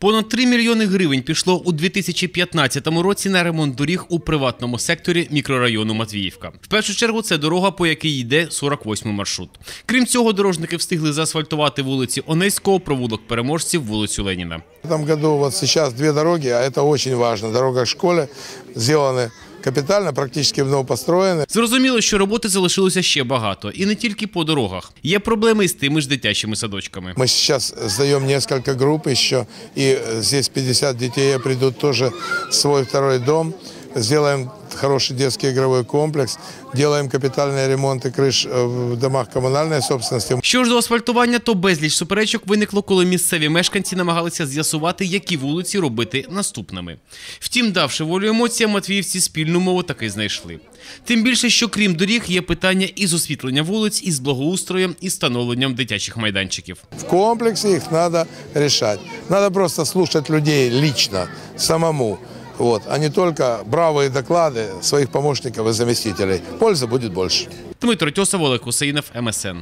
Понад 3 мільйони гривень пішло у 2015 році на ремонт доріг у приватному секторі мікрорайону Матвіївка. В першу чергу це дорога, по якій йде 48 маршрут. Крім цього, дорожники встигли заасфальтувати вулиці Онеського, провулок переможців, вулицю Леніна. В цьому році зараз дві дороги, а це дуже важливо. Дорога школи школе сделаны капитально, практически вновь построены. Зрозуміло, що роботи залишилося ще багато, і не тільки по дорогах. Є проблеми і з тими ж дитячими садочками. Мы сейчас сдаем несколько групп еще, и э, здесь 50 детей придут тоже в свой второй дом. Сделаем хороший детский игровой комплекс, делаем капитальные ремонты крыш э, в домах коммунальной собственности. Що ж до асфальтування, то безліч суперечок виникло, коли місцеві мешканці намагалися з'ясувати, які вулиці робити наступними. Втім, давши волю емоціям, матвіївці спільну мову таки знайшли. Тим більше, що крім доріг, є питання із освітлення вулиць, із благоустроєм і встановленням дитячих майданчиків. В комплексе их надо решать. Надо просто слушать людей лично, самому. Вот, а не только бравые доклады своих помощников и заместителей. Пользы будет больше. Дмитро Тьосов, Олег Хусеїнов, МСН.